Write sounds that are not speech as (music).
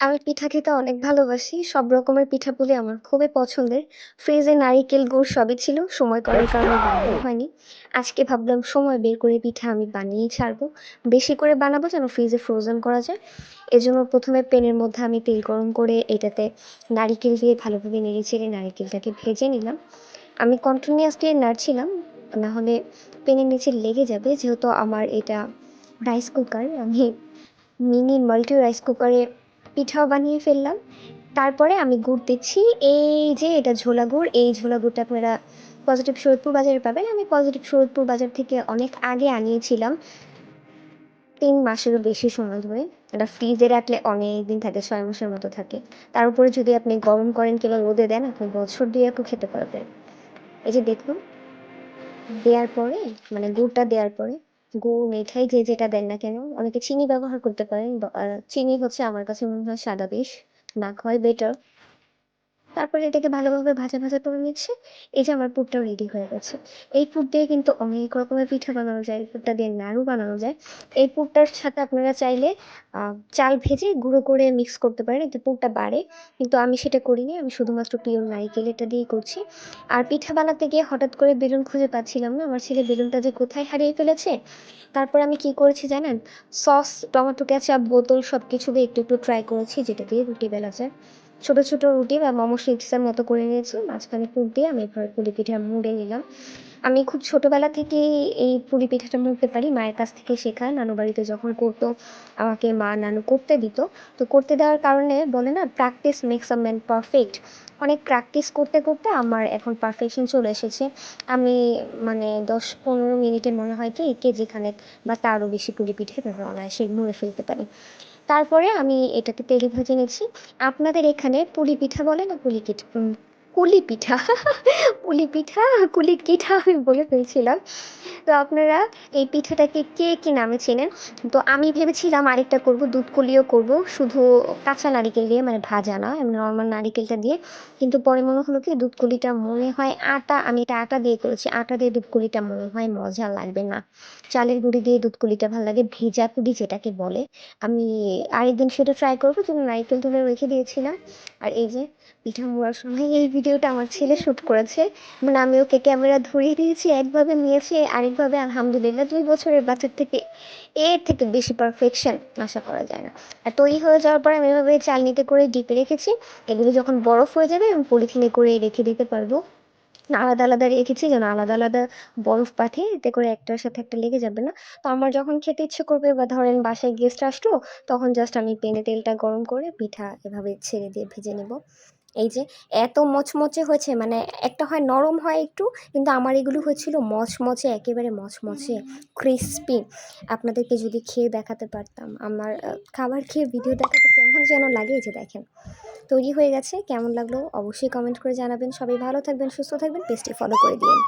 আমি পিঠা খেতে অনেক ভালোবাসি। সব রকমের পিঠাপুলি আমার খুবই পছন্দের। ফ্রিজে নারিকেল, গুড় সবই ছিল। সময় করার কারণে বানানো হয়নি। আজকে ভাবলাম সময় বের করে পিঠা আমি বানিয়েই ছাড়বো। বেশি করে বানাবো যেন ফ্রিজে ফ্রোজেন করা যায়। এজন্য ১ম এ প্যানের মধ্যে আমি তেল গরম করে এটাতে নারিকেল দিয়ে ভালোভাবে নেড়ে-চেড়ে নারিকেলটাকে ভেজে নিলাম। আমি কন্টিনিউয়াসলি নাড়ছিলাম। নাহলে প্যানের নিচে লেগে যাবে। যেহেতু আমার এটা রাইস কুকার, আমি মিনি মাল্টি রাইস কুকারে পিঠাও বানিয়ে ফেললাম। তারপরে আমি গুড় দিচ্ছি। এই যে এটা ঝোলা গুড়। এই ঝোলা গুড়টা আপনারা পজিটিভ শরীয়তপুর বাজারে পাবেন। আমি পজিটিভ শরীয়তপুর বাজার থেকে অনেক আগে আনিয়েছিলাম। তিন মাসেরও বেশি সময় ধরে। এটা ফ্রিজে রাখলে অনেকদিন থাকে, ছয় মাসের মতো থাকে। তার উপরে যদি আপনি গরম করেন কিংবা রোদে দেন, আপনি বছর ২ একও খেতে পারবেন। এই যে দেখুন, দেওয়ার পরে মানে গুড়টা দেওয়ার পরে গুড়, মিঠাই যে যেটা দেন না কেন, অনেকে চিনি ব্যবহার করতে পারেন। চিনি হচ্ছে আমার কাছে মনে হয় সাদা বিষ। না খাওয়াই বেটার। তারপরে এটাকে ভালোভাবে ভাজা, ভাজা করে নিচ্ছি। এই যে আমার পুরটাও রেডি হয়ে গেছে। এই পুর দিয়ে কিন্তু অনেক রকমের পিঠা বানানো যায়। পুরটা দিয়ে নাড়ু বানানো যায়। এই পুরটার সাথে আপনারা চাইলে চাল ভেজে গুঁড়ো করে মিক্স করতে পারেন। এতে পুরটা বাড়ে। কিন্তু আমি সেটা করিনি। আমি শুধুমাত্র পিওর নারিকেল এটা দিয়েই করছি। আর পিঠা বানাতে গিয়ে হঠাৎ করে বেলুন খুঁজে পাচ্ছিলাম না। আমার ছেলে বেলুনটা যে কোথায় হারিয়ে ফেলেছে। তারপর আমি কি করেছি জানেন? সস, টমেটো কেচাপ, বোতল সব কিছু দিয়ে একটু, একটু ট্রাই করেছি যেটা দিয়ে রুটি বেলা যায়। ছোট, ছোট রুটি বা মোমো শিটসের মতো করে নিয়েছি। মাঝখানে পুর দিয়ে আমি এভাবে পুলি পিঠা মুড়ে নিলাম। আমি খুব ছোটবেলা থেকেই এই পুলি পিঠাটা মুড়তে পারি। মায়ের কাছ থেকে শেখা। নানু বাড়িতে যখন করতো, আমাকে মা, নানু করতে দিত। তো করতে দেওয়ার কারণে বলে না practice makes a man perfect. অনেক প্র্যাকটিস করতে, করতে আমার এখন পারফেকশন চলে এসেছে। আমি মানে দশ পনেরো মিনিটে মনে হয় কি কেজি খানেক বা তারও বেশি পুলি পিঠা অনায়াসে মুড়ে ফেলতে পারি। তারপরে আমি এটাকে তেলে ভেজে নিচ্ছি। আপনাদের এখানে পুলি পিঠা বলে না পুলি কুলি পিঠা (laughs) পুলি পিঠা, কুলি পিঠা আমি বলে ফেলছিলাম। তো আপনারা এই পিঠাটাকে কে কি নামে চেনেন? তো আমি ভেবেছিলাম আরেকটা করব, দুধ কুলিও করব। শুধু কাঁচা নারিকেল দিয়ে মানে ভাজা না, নরমাল নারিকেলটা দিয়ে। কিন্তু পরে মনে হলো কি দুধ কুলিটা মনে হয় আটা, আমি এটা আটা দিয়ে করেছি। আটা দিয়ে দুধ কুলিটা মনে হয় মজা লাগবে না। চালের গুঁড়ি দিয়ে দুধ কুলিটা ভালো লাগে। ভেজা পুলি যেটাকে বলে। আমি আরেকদিন সেটা ট্রাই করব জন্য নারিকেল তুলে রেখে দিয়েছিলাম। আর এই যে পিঠা মোড়ার সময় এই ভিডিওটা আমার ছেলে শুট করেছে। মানে আমি ওকে ক্যামেরা ধরিয়ে দিয়েছি একভাবে নিয়েছে আরেকভাবে আলহামদুলিল্লাহ ২ বছরের বাচ্চার থেকে এর থেকে বেশি পারফেকশন আশা করা যায় না। আর তৈরি হয়ে যাওয়ার পরে আমি এভাবে চালনিতে করে ডিপে রেখেছি। এগুলো যখন বরফ হয়ে যাবে আমি পলিথিনে করে রেখে দিতে পারব। আলাদা, আলাদা রেখেছি যেন আলাদা, আলাদা বরফ পাঠিয়ে এতে করে একটার সাথে একটা লেগে যাবে না। তো আমার যখন খেতে ইচ্ছে করবে বা ধরেন বাসায় গেস্ট আসলো, তখন জাস্ট আমি প্যানে তেলটা গরম করে পিঠা এভাবে ছেড়ে দিয়ে ভেজে নেব। এই যে এত মচমচে হয়েছে মানে একটা হয় নরম হয় একটু, কিন্তু আমার এগুলো হয়েছিল মচমচে একেবারে মচমচে ক্রিসপি। আপনাদেরকে যদি খেয়ে দেখাতে পারতাম। আমার খাবার খেয়ে ভিডিও দেখাতে কেমন যেন লাগে এই যে দেখেন। তৈরি হয়ে গেছে। কেমন লাগল অবশ্যই কমেন্ট করে জানাবেন। সবাই ভালো থাকবেন, সুস্থ থাকবেন। পেজটি ফলো করে দিয়েন।